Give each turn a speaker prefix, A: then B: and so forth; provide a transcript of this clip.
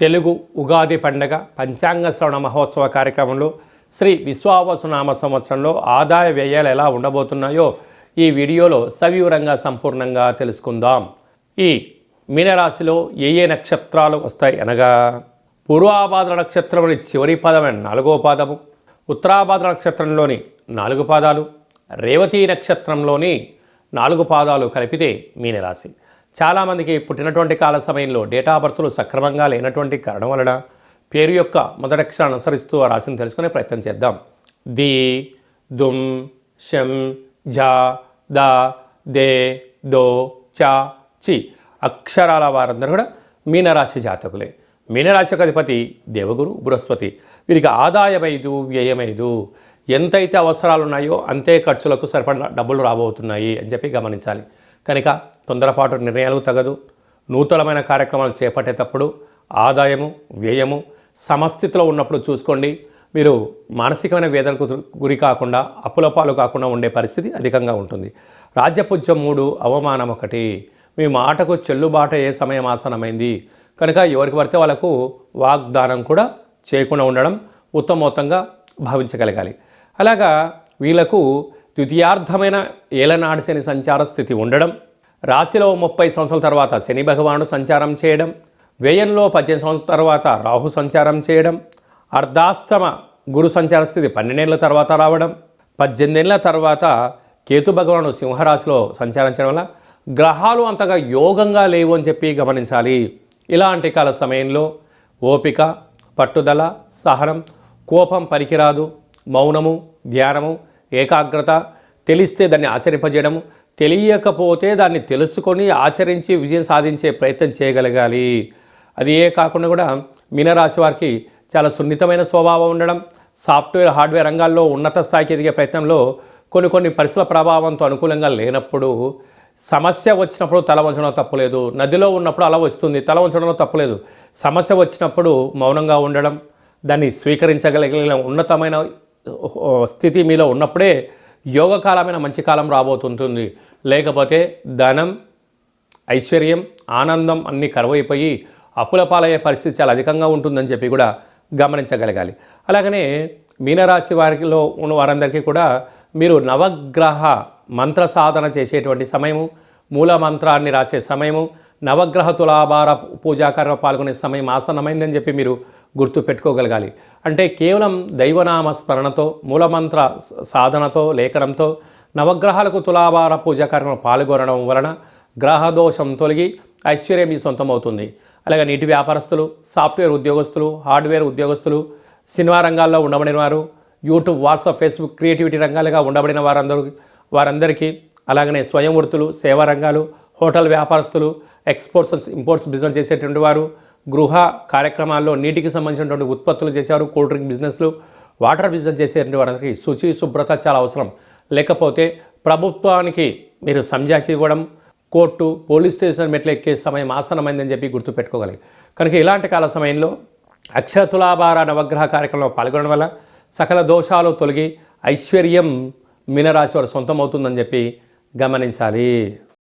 A: తెలుగు ఉగాది పండగ పంచాంగ శ్రవణ మహోత్సవ కార్యక్రమంలో శ్రీ విశ్వావసునామ సంవత్సరంలో ఆదాయ వ్యయాలు ఎలా ఉండబోతున్నాయో ఈ వీడియోలో సవివరంగా సంపూర్ణంగా తెలుసుకుందాం. ఈ మీనరాశిలో ఏ ఏ నక్షత్రాలు వస్తాయి అనగా పూర్వాభాద్ర నక్షత్రంలోని చివరి పాదమైన నాలుగో పాదము ఉత్తరాభాద్ర నక్షత్రంలోని నాలుగు పాదాలు రేవతీ నక్షత్రంలోని నాలుగు పాదాలు కలిపితే మీనరాశి. చాలామందికి పుట్టినటువంటి కాల సమయంలో డేటా బర్త్లు సక్రమంగా లేనటువంటి కారణం వలన పేరు యొక్క మొదటి అక్షరాన్ని అనుసరిస్తూ ఆ రాశిని తెలుసుకునే ప్రయత్నం చేద్దాం. ది దుమ్ షం ఝ ద దే దో చా చి అక్షరాల వారందరూ కూడా మీనరాశి జాతకులే. మీనరాశి యొక్క అధిపతి దేవగురు బృహస్పతి. వీరికి ఆదాయమైదు వ్యయమైదు. వ్యయం ఐదు ఎంతైతే అవసరాలు ఉన్నాయో అంతే ఖర్చులకు సరిపడ డబ్బులు రాబోతున్నాయి అని చెప్పి గమనించాలి. కనుక తొందరపాటు నిర్ణయాలు తగదు. నూతనమైన కార్యక్రమాలు చేపట్టేటప్పుడు ఆదాయము వ్యయము సమస్థితిలో ఉన్నప్పుడు చూసుకోండి. మీరు మానసికమైన వేదనకు గురి కాకుండా అప్పులపాలు కాకుండా ఉండే పరిస్థితి అధికంగా ఉంటుంది. రాజ్యపుజ్యం మూడు అవమానం ఒకటి. మీ మాటకు చెల్లుబాట ఏ సమయం ఆసనమైంది కనుక ఎవరికి పడితే వాళ్ళకు వాగ్దానం కూడా చేయకుండా ఉండడం ఉత్తమోత్తంగా భావించగలగాలి. అలాగా వీళ్ళకు ద్వితీయార్థమైన ఏలనాడు శని సంచార స్థితి ఉండడం రాశిలో ముప్పై సంవత్సరాల తర్వాత శని భగవానుడు సంచారం చేయడం వ్యయంలో పద్దెనిమిది సంవత్సరాల తర్వాత రాహు సంచారం చేయడం అర్ధాష్టమ గురు సంచార స్థితి పన్నెండేళ్ళ తర్వాత రావడం పద్దెనిమిదేళ్ళ తర్వాత కేతు భగవానుడు సింహరాశిలో సంచారించడం వల్ల గ్రహాలు అంతగా యోగంగా లేవు అని చెప్పి గమనించాలి. ఇలాంటి కాల సమయంలో ఓపిక పట్టుదల సహనం కోపం పనికిరాదు మౌనము ధ్యానము ఏకాగ్రత తెలిస్తే దాన్ని ఆచరింపజేయడము తెలియకపోతే దాన్ని తెలుసుకొని ఆచరించి విజయం సాధించే ప్రయత్నం చేయగలగాలి. అది ఏ కాకుండా కూడా మీనరాశి వారికి చాలా సున్నితమైన స్వభావం ఉండడం సాఫ్ట్వేర్ హార్డ్వేర్ రంగాల్లో ఉన్నత స్థాయికి ఎదిగే ప్రయత్నంలో కొన్ని కొన్ని పరిశ్రమ ప్రభావంతో అనుకూలంగా లేనప్పుడు సమస్య వచ్చినప్పుడు తల వంచడం తప్పులేదు నదిలో ఉన్నప్పుడు అలా వస్తుంది తల వంచడంలో తప్పులేదు సమస్య వచ్చినప్పుడు మౌనంగా ఉండడం దాన్ని స్వీకరించగలిగిన ఉన్నతమైన స్థితి మీలో ఉన్నప్పుడే యోగకాలమైన మంచి కాలం రాబోతుంటుంది. లేకపోతే ధనం ఐశ్వర్యం ఆనందం అన్నీ కరువైపోయి అప్పుల పాలయ్యే పరిస్థితి చాలా అధికంగా ఉంటుందని చెప్పి కూడా గమనించగలగాలి. అలాగనే మీనరాశి వారిలో ఉన్న వారందరికీ కూడా మీరు నవగ్రహ మంత్ర సాధన చేసేటువంటి సమయము మూల మంత్రాన్ని రాసే సమయము నవగ్రహ తులాభార పూజాకార్యంలో పాల్గొనే సమయం ఆసన్నమైందని చెప్పి మీరు గుర్తు పెట్టుకోగలగాలి. అంటే కేవలం దైవనామ స్మరణతో మూలమంత్ర సాధనతో లేఖనంతో నవగ్రహాలకు తులాభార పూజాకార్యంలో పాల్గొనడం వలన గ్రహదోషం తొలగి ఐశ్వర్యం మీ సొంతమవుతుంది. అలాగే నీటి వ్యాపారస్తులు సాఫ్ట్వేర్ ఉద్యోగస్తులు హార్డ్వేర్ ఉద్యోగస్తులు సినిమా రంగాల్లో ఉండబడిన వారు యూట్యూబ్ వాట్సాప్ ఫేస్బుక్ క్రియేటివిటీ రంగాలుగా ఉండబడిన వారందరూ వారందరికీ అలాగనే స్వయం వృత్తులు సేవా రంగాలు హోటల్ వ్యాపారస్తులు ఎక్స్పోర్ట్స్ ఇంపోర్ట్స్ బిజినెస్ చేసేటువంటి వారు గృహ కార్యక్రమాల్లో నీటికి సంబంధించినటువంటి ఉత్పత్తులు చేసేవారు కూల్ డ్రింక్ బిజినెస్లు వాటర్ బిజినెస్ చేసేటువంటి వారికి శుచి శుభ్రత చాలా అవసరం. లేకపోతే ప్రభుత్వానికి మీరు సంజాచి ఇవ్వడం కోర్టు పోలీస్ స్టేషన్ మెట్లు ఎక్కే సమయం ఆసనమైందని చెప్పి గుర్తుపెట్టుకోగలిగి కనుక ఇలాంటి కాల సమయంలో అక్షర తులాభార నవగ్రహ కార్యక్రమంలో పాల్గొనడం వల్ల సకల దోషాలు తొలగి ఐశ్వర్యం మీనరాశి వారు సొంతమవుతుందని చెప్పి గమనించాలి.